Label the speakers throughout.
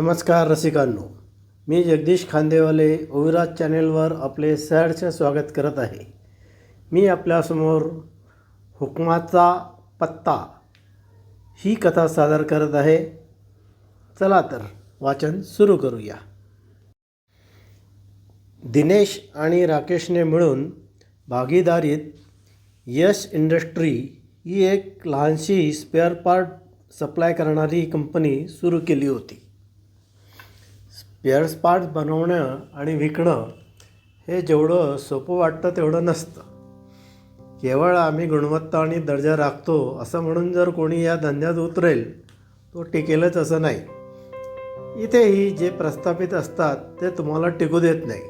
Speaker 1: नमस्कार रसिकांनो. मी जगदीश खांदेवाले ओविराज चॅनेलवर आपले सहर्ष स्वागत करत आहे. मी आपल्यासमोर हुकमाचा पत्ता ही कथा सादर करत आहे. चला तर वाचन सुरू करूया. दिनेश आणि राकेशने मिळून भागीदारीत यश इंडस्ट्री ही एक लहानशी स्पेअर पार्ट सप्लाय करणारी कंपनी सुरू केली होती. स्पेअर्स पार्ट्स बनवणं आणि विकणं हे जेवढं सोपं वाटतं तेवढं नसतं. केवळ आम्ही गुणवत्ता आणि दर्जा राखतो असं म्हणून जर कोणी या धंद्यात उतरेल तो टिकेलच असं नाही. इथेही जे प्रस्थापित असतात ते तुम्हाला टिकू देत नाही.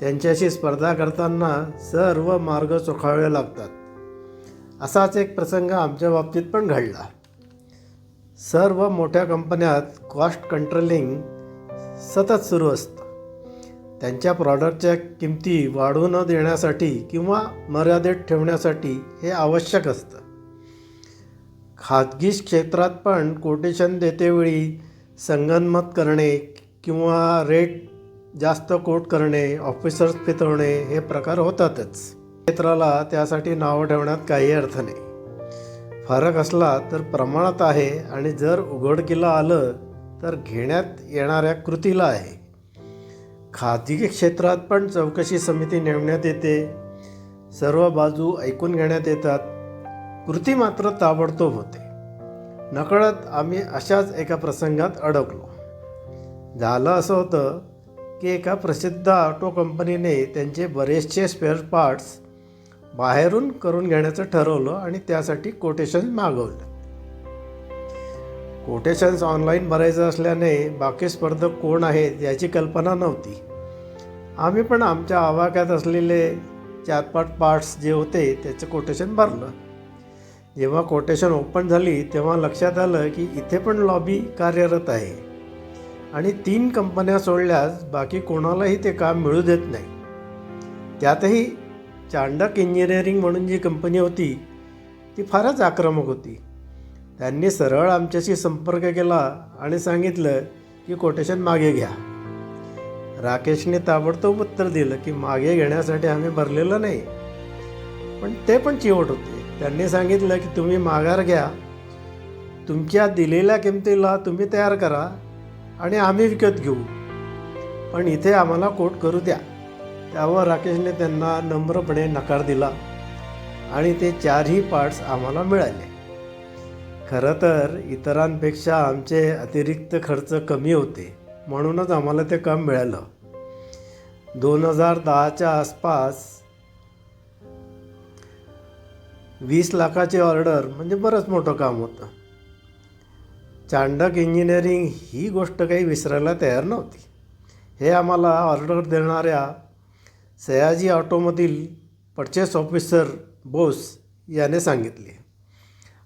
Speaker 1: त्यांच्याशी स्पर्धा करताना सर्व मार्ग चोखावे लागतात. असाच एक प्रसंग आमच्या बाबतीत पण घडला. सर्व मोठ्या कंपन्यात कॉस्ट कंट्रोलिंग सतत सुरू असतं. त्यांच्या प्रॉडक्टच्या किमती वाढू न देण्यासाठी किंवा मर्यादित ठेवण्यासाठी हे आवश्यक असतं. खाजगी क्षेत्रात पण कोटेशन देतेवेळी संगनमत करणे किंवा रेट जास्त कोट करणे ऑफिसर्स फितवणे हे प्रकार होतातच. क्षेत्राला त्यासाठी नावं ठेवण्यात काही अर्थ नाही. फरक असला तर प्रमाणात आहे आणि जर उघडकीला आलं तर घेण्यात येणाऱ्या कृतीला आहे. खाजगी क्षेत्रात पण चौकशी समिती नेमण्यात येते. सर्व बाजू ऐकून घेण्यात येतात. कृती मात्र ताबडतोब होते. नकळत आम्ही अशाच एका प्रसंगात अडकलो. झालं असं होतं की एका प्रसिद्ध ऑटो कंपनीने त्यांचे बरेचसे स्पेअर पार्ट्स बाहेरून करून घेण्याचं ठरवलं आणि त्यासाठी कोटेशन मागवलं. कोटेशन्स ऑनलाईन भरायचं असल्याने बाकी स्पर्धक कोण आहेत याची कल्पना नव्हती. आम्ही पण आमच्या आवाक्यात असलेले चार पाच पार्ट्स जे होते त्याचं कोटेशन भरलं. जेव्हा कोटेशन ओपन झाली तेव्हा लक्षात आलं की इथे पण लॉबी कार्यरत आहे. आणि तीन कंपन्या सोडल्यास बाकी कोणालाही ते काम मिळू देत नाही. त्यातही चांडक इंजिनिअरिंग म्हणून जी कंपनी होती ती फारच आक्रमक होती. त्यांनी सरळ आमच्याशी संपर्क केला आणि सांगितलं की कोटेशन मागे घ्या. राकेशने ताबडतोब उत्तर दिलं की मागे घेण्यासाठी आम्ही भरलेलं नाही. पण ते पण चिवट होते. त्यांनी सांगितलं की तुम्ही माघार घ्या. तुमच्या दिलेल्या किमतीला तुम्ही तयार करा आणि आम्ही विकत घेऊ. पण इथे आम्हाला कोट करू द्या. त्यावर राकेशने त्यांना नम्रपणे नकार दिला आणि ते चारही पार्ट्स आम्हाला मिळाले. खरं तर इतरांपेक्षा आमचे अतिरिक्त खर्च कमी होते. म्हणूनच आम्हाला ते काम मिळालं. दोन हजार दहाच्या आसपास वीस लाखाची ऑर्डर म्हणजे बरंच मोठं काम होतं. चांडक इंजिनिअरिंग ही गोष्ट काही विसरायला तयार नव्हती. हे आम्हाला ऑर्डर देणाऱ्या सयाजी ऑटोमधील परचेस ऑफिसर बोस याने सांगितले.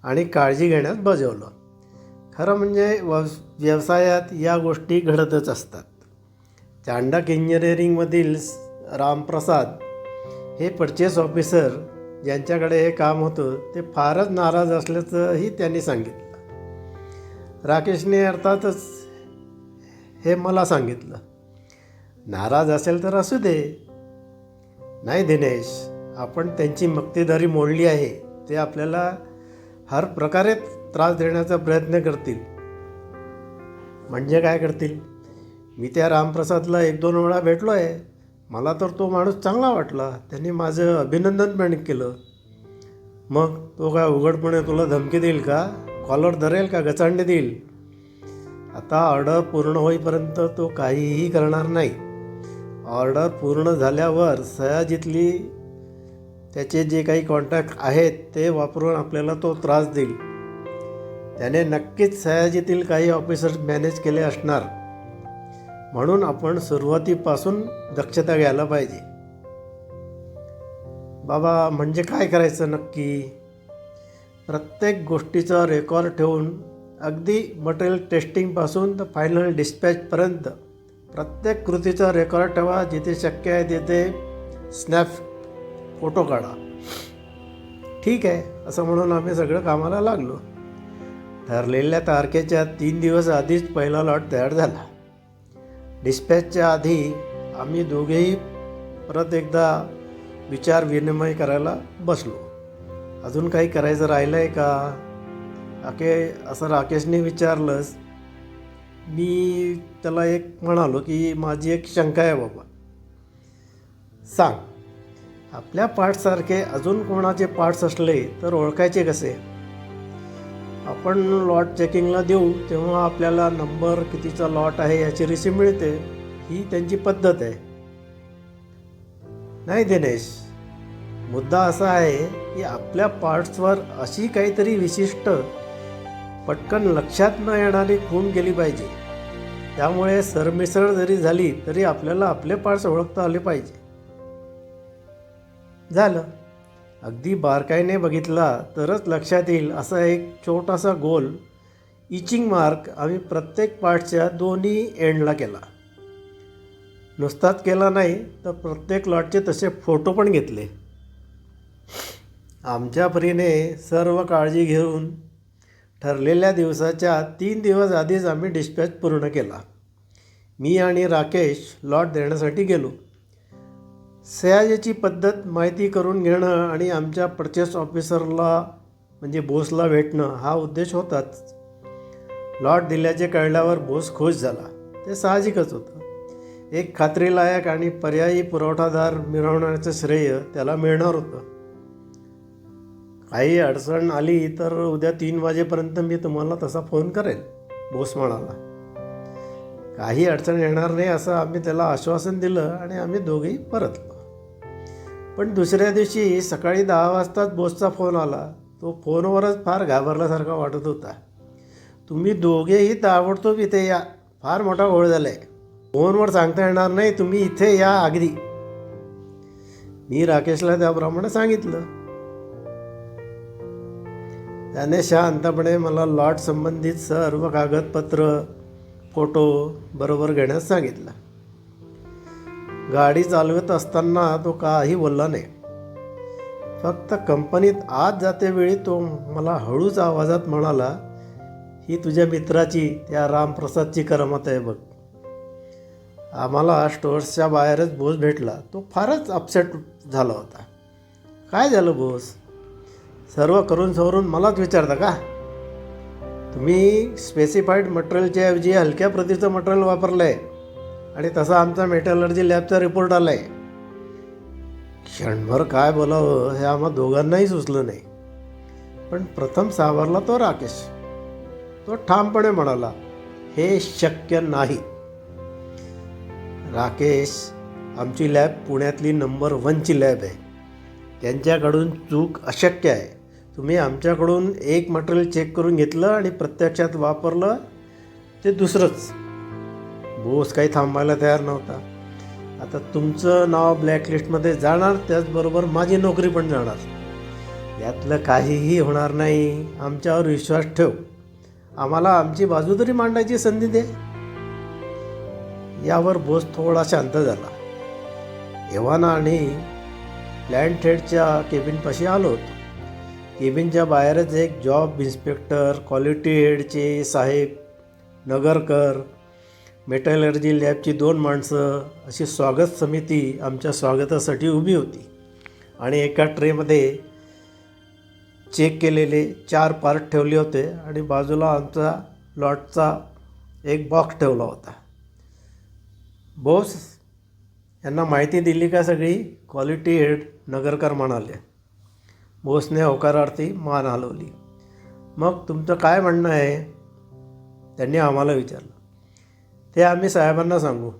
Speaker 1: आणि काळजी घेण्यास बजावलं. खरं म्हणजे व व्यवसायात या गोष्टी घडतच असतात. चांडक इंजिनिअरिंगमधील रामप्रसाद हे परचेस ऑफिसर ज्यांच्याकडे हे काम होतं ते फारच नाराज असल्याचंही त्यांनी सांगितलं. राकेशने अर्थातच हे मला सांगितलं. नाराज असेल तर असू दे. नाही दिनेश आपण त्यांची मक्तेदारी मोडली आहे. ते आपल्याला हर प्रकारे त्रास देण्याचा प्रयत्न करतील. म्हणजे काय करतील? मी त्या रामप्रसादला एक दोन वेळा भेटलो आहे मला तर तो माणूस चांगला वाटला. त्यांनी माझं अभिनंदन पण केलं. मग तो काय उघडपणे तुला धमकी देईल का? कॉलर धरेल का? गचांडे देईल? आता ऑर्डर पूर्ण होईपर्यंत तो काहीही करणार नाही. ऑर्डर पूर्ण झाल्यावर सयाजीतली त्याचे जे काही कॉन्टॅक्ट आहेत ते वापरून आपल्याला तो त्रास देईल. त्याने नक्कीच सयाजीतील काही ऑफिसर्स मॅनेज केले असणार. म्हणून आपण सुरुवातीपासून दक्षता घ्यायला पाहिजे. बाबा म्हणजे काय करायचं नक्की? प्रत्येक गोष्टीचा रेकॉर्ड ठेवून अगदी मटेरियल टेस्टिंगपासून तर फायनल डिस्पॅचपर्यंत प्रत्येक कृतीचा रेकॉर्ड ठेवा जिथे शक्य आहे तिथे स्नॅप फोटो काढा. ठीक आहे असं म्हणून आम्ही सगळं कामाला लागलो. ठरलेल्या तारखेच्या तीन दिवस आधीच पहिला लॉट तयार झाला. डिस्पॅचच्या आधी आम्ही दोघेही परत एकदा विचार विनिमय करायला बसलो. अजून काही करायचं राहिलं आहे का? अके असं राकेशने विचारलंच. मी त्याला एक म्हणालो की माझी एक शंका आहे बाबा. सांग. आपल्या पार्टसारखे अजून कोणाचे पार्ट्स असले तर ओळखायचे कसे? आपण लॉट चेकिंगला देऊ तेव्हा आपल्याला नंबर कितीचा लॉट आहे याची रिसिप्ट मिळते. ही त्यांची पद्धत आहे. नाही दिनेश मुद्दा असा आहे की आपल्या पार्ट्सवर अशी काहीतरी विशिष्ट पटकन लक्षात न येणारी खून गेली पाहिजे. त्यामुळे सरमिसळ जरी झाली तरी आपल्याला आपले पार्ट्स ओळखता आले पाहिजे. झालं. अगदी बारकाईने बघितला तरच लक्षात येईल असा एक छोटासा गोल इचिंग मार्क आम्ही प्रत्येक पार्टच्या दोन्ही एंडला केला. नुसताच केला नाही तर प्रत्येक लॉटचे तसे फोटो पण घेतले. आमच्या परीने सर्व काळजी घेऊन ठरलेल्या दिवसाच्या तीन दिवस आधीच आम्ही डिस्पॅच पूर्ण केला. मी आणि राकेश लॉट देण्यासाठी गेलो. सयाजीची पद्धत माहिती करून घेणं आणि आमच्या परचेस ऑफिसरला म्हणजे बोसला भेटणं हा उद्देश होताच. लॉट दिल्याचे कळल्यावर बोस खुश झाला. ते साहजिकच होतं. एक खात्रीलायक आणि पर्यायी पुरवठादार मिळवण्याचं श्रेय त्याला मिळणार होतं. काही अडचण आली तर उद्या तीन वाजेपर्यंत मी तुम्हाला तसा फोन करेल बोस म्हणाला. काही अडचण येणार नाही असं आम्ही त्याला आश्वासन दिलं आणि आम्ही दोघेही परतलो. पण दुसऱ्या दिवशी सकाळी दहा वाजताच बोसचा फोन आला. तो फोनवरच फार घाबरल्यासारखा वाटत होता. तुम्ही दोघेही ताबडतोब इथे या. फार मोठा घोळ झाला आहे फोनवर सांगता येणार नाही तुम्ही इथे या अगदी. मी राकेशला त्याप्रमाणे सांगितलं. त्याने शांतपणे मला लॉट संबंधित सर्व कागदपत्र फोटो बरोबर घेण्यास सांगितलं. गाडी चालवत असताना तो काही बोलला नाही. फक्त कंपनीत आत जाते वेळी तो मला हळूच आवाजात म्हणाला ही तुझ्या मित्राची त्या रामप्रसादची करमत आहे बघ. आम्हाला स्टोअर्सच्या बाहेरच बोस भेटला. तो फारच अपसेट झाला होता. काय झालं बोस? सर्व करून सवरून मलाच विचारता का? तुम्ही स्पेसिफाईड मटेरियलच्या ऐवजी हलक्या प्रतीचं मटेरियल वापरलं आहे आणि तसा आमचा मेटलर्जी लॅबचा रिपोर्ट आला आहे क्षणभर काय बोलावं हे आम्हा दोघांनाही सुचलं नाही. पण प्रथम सावरला तो राकेश. तो ठामपणे म्हणाला हे शक्य नाही. राकेश आमची लॅब पुण्यातली नंबर वनची लॅब आहे. त्यांच्याकडून चूक अशक्य आहे. तुम्ही आमच्याकडून एक मटेरियल चेक करून घेतलं आणि प्रत्यक्षात वापरलं ते दुसरंच. बोस काही थांबायला तयार नव्हता. आता तुमचं नाव ब्लॅकलिस्टमध्ये जाणार त्याचबरोबर माझी नोकरी पण जाणार. यातलं काहीही होणार नाही. आमच्यावर विश्वास ठेव. आम्हाला आमची बाजू तरी मांडायची संधी दे. यावर बोस थोडा शांत झाला. एव्हाना आणि लँडथेडच्या केबिनपाशी आलो होतो. केबिनच्या बाहेरच एक जॉब इन्स्पेक्टर क्वालिटी हेडचे साहेब नगरकर मेटॅलर्जी लॅबची दोन माणसं अशी स्वागत समिती आमच्या स्वागतासाठी उभी होती. आणि एका ट्रेमध्ये चेक केलेले चार पार्ट ठेवले होते आणि बाजूला आमचा लॉटचा एक बॉक्स ठेवला होता. बोस यांना माहिती दिली का सगळी? क्वालिटी हेड नगरकर म्हणाले. बोसने होकारार्थी मान हलवली. मग तुमचं काय म्हणणं आहे? त्यांनी आम्हाला विचारलं. ते आम्ही साहेबांना सांगू.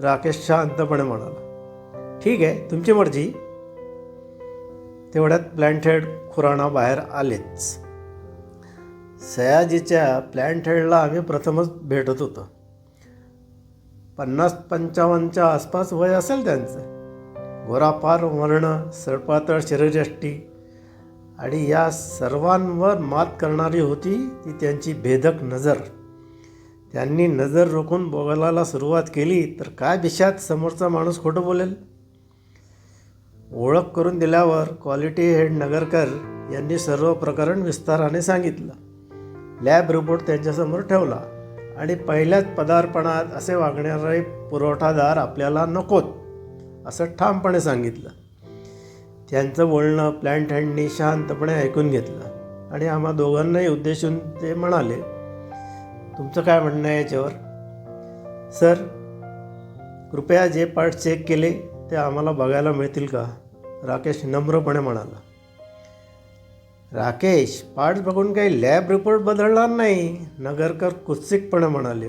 Speaker 1: राकेश शांतपणे म्हणाला ठीक आहे तुमची मर्जी. तेवढ्यात प्लॅनथेड खुराणा बाहेर आलेच. सयाजीच्या प्लॅनथेडला आम्ही प्रथमच भेटत होतो. पन्नास पंचावन्नच्या आसपास वय असेल त्यांचं. गोरापार वर्ण सडपातळ शरीरयष्टी आणि या सर्वांवर मात करणारी होती ती त्यांची भेदक नजर. त्यांनी नजर रोखून बोलायला सुरुवात केली तर काय दिशात समोरचा माणूस खोटं बोलेल? ओळख करून दिल्यावर क्वालिटी हेड नगरकर यांनी सर्व प्रकरण विस्ताराने सांगितलं. लॅब रिपोर्ट त्यांच्यासमोर ठेवला आणि पहिल्याच पदार्पणात असे वागणारे पुरवठादार आपल्याला नकोत असं ठामपणे सांगितलं. त्यांचं बोलणं प्लॅन्ट हँडनी शांतपणे ऐकून घेतलं आणि आम्हा दोघांनाही उद्देशून ते म्हणाले तुमचं काय म्हणणं आहे याच्यावर? सर कृपया जे पार्ट चेक केले ते आम्हाला बघायला मिळतील का? राकेश नम्रपणे म्हणाला. राकेश पार्ट्स बघून काही लॅब रिपोर्ट बदलणार नाही नगरकर कुत्सिकपणे म्हणाले.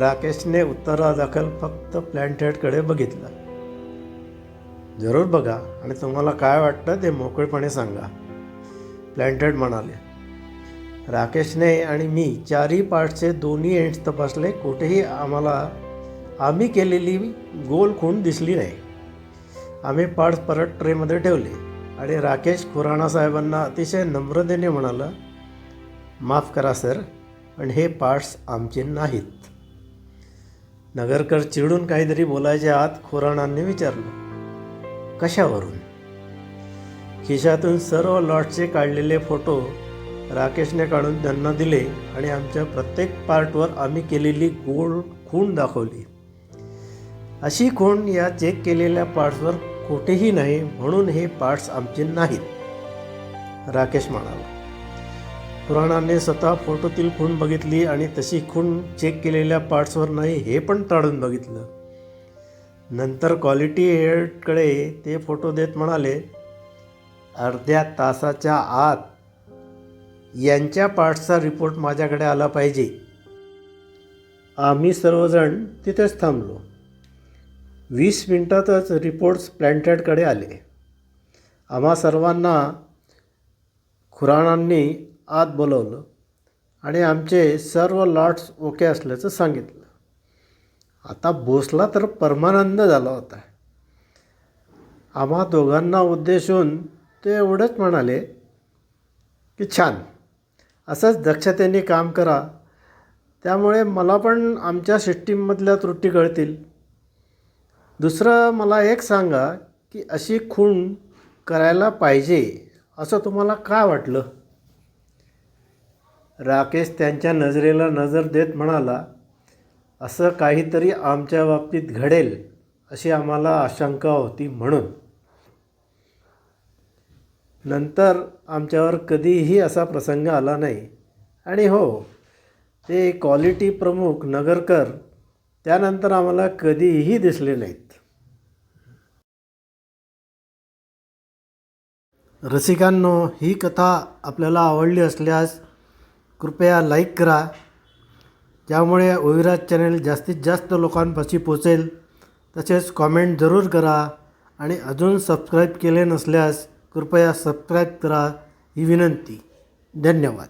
Speaker 1: राकेशने उत्तरादाखल फक्त प्लॅन्टेडकडे बघितलं. जरूर बघा आणि तुम्हाला काय वाटतं ते मोकळेपणे सांगा. प्लॅन्टेड म्हणाले. राकेशने आणि मी चारही पार्टचे दोन्ही एंड्स तपासले कुठेही आम्हाला आम्ही केलेली गोल खूण दिसली नाही. आम्ही पार्ट्स परत ट्रेमध्ये ठेवले आणि राकेश खुराणा साहेबांना अतिशय नम्रतेने म्हणाला माफ करा सर पण हे पार्ट्स आमचे नाहीत. नगरकर चिडून काहीतरी बोलायच्या आत खुराणांनी विचारलं कशावरून? खिशातून सर्व लॉटचे काढलेले फोटो राकेशने काढून त्यांना दिले आणि आमच्या प्रत्येक पार्टवर आम्ही केलेली गोल खूण दाखवली. अशी खूण या चेक केलेल्या पार्ट्सवर कुठेही नाही म्हणून हे पार्ट्स आमचे नाहीत राकेश म्हणाला. पुराणाने स्वतः फोटोतील खूण बघितली आणि तशी खूण चेक केलेल्या पार्ट्सवर नाही हे पण टाळून बघितलं. नंतर क्वालिटी हेडकडे ते फोटो देत म्हणाले अर्ध्या तासाच्या आत यांच्या पार्ट्सचा रिपोर्ट माझ्याकडे आला पाहिजे. आम्ही सर्वजण तिथेच थांबलो. वीस मिनिटातच रिपोर्ट्स प्लॅन्टेडकडे आले. आम्हा सर्वांना खुराणांनी आत बोलवलं आणि आमचे सर्व लॉट्स ओके असल्याचं सांगितलं. आता बोसला तर परमानंद झाला होता. आम्हा दोघांना उद्देशून ते एवढंच म्हणाले की छान. असंच दक्षतेने काम करा. त्यामुळे मला पण आमच्या सिस्टीममधल्या त्रुटी कळतील. दुसरं मला एक सांगा की अशी खूण करायला पाहिजे असं तुम्हाला काय वाटलं? राकेश त्यांच्या नजरेला नजर देत म्हणाला असं काहीतरी आमच्या बाबतीत घडेल अशी आम्हाला आशंका होती म्हणून. नंतर आमच्यावर कधीही असा प्रसंग आला नाही. आणि हो ते क्वालिटी प्रमुख नगरकर त्यानंतर आम्हाला कधीही दिसले नाहीत. रसिकांनो ही कथा आपल्याला आवडली असल्यास कृपया लाईक करा. ज्यामुळे ओविराज चॅनेल जास्तीत जास्त लोकांपाशी पोचेल. तसेच कॉमेंट जरूर करा. आणि अजून सबस्क्राईब केले नसल्यास कृपया सबस्क्राईब करा ही विनंती. धन्यवाद.